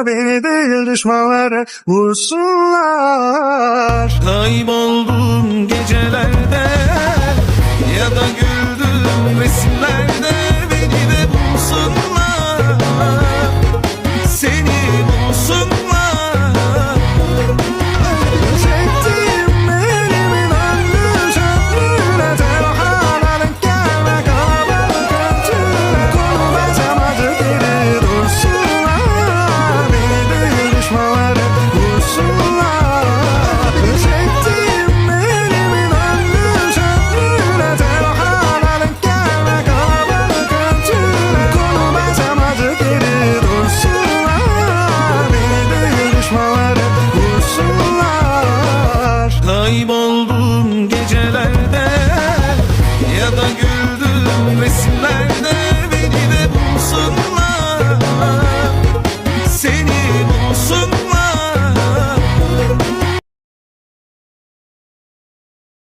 Beni değil düşmanları vursunlar Kayboldum geceler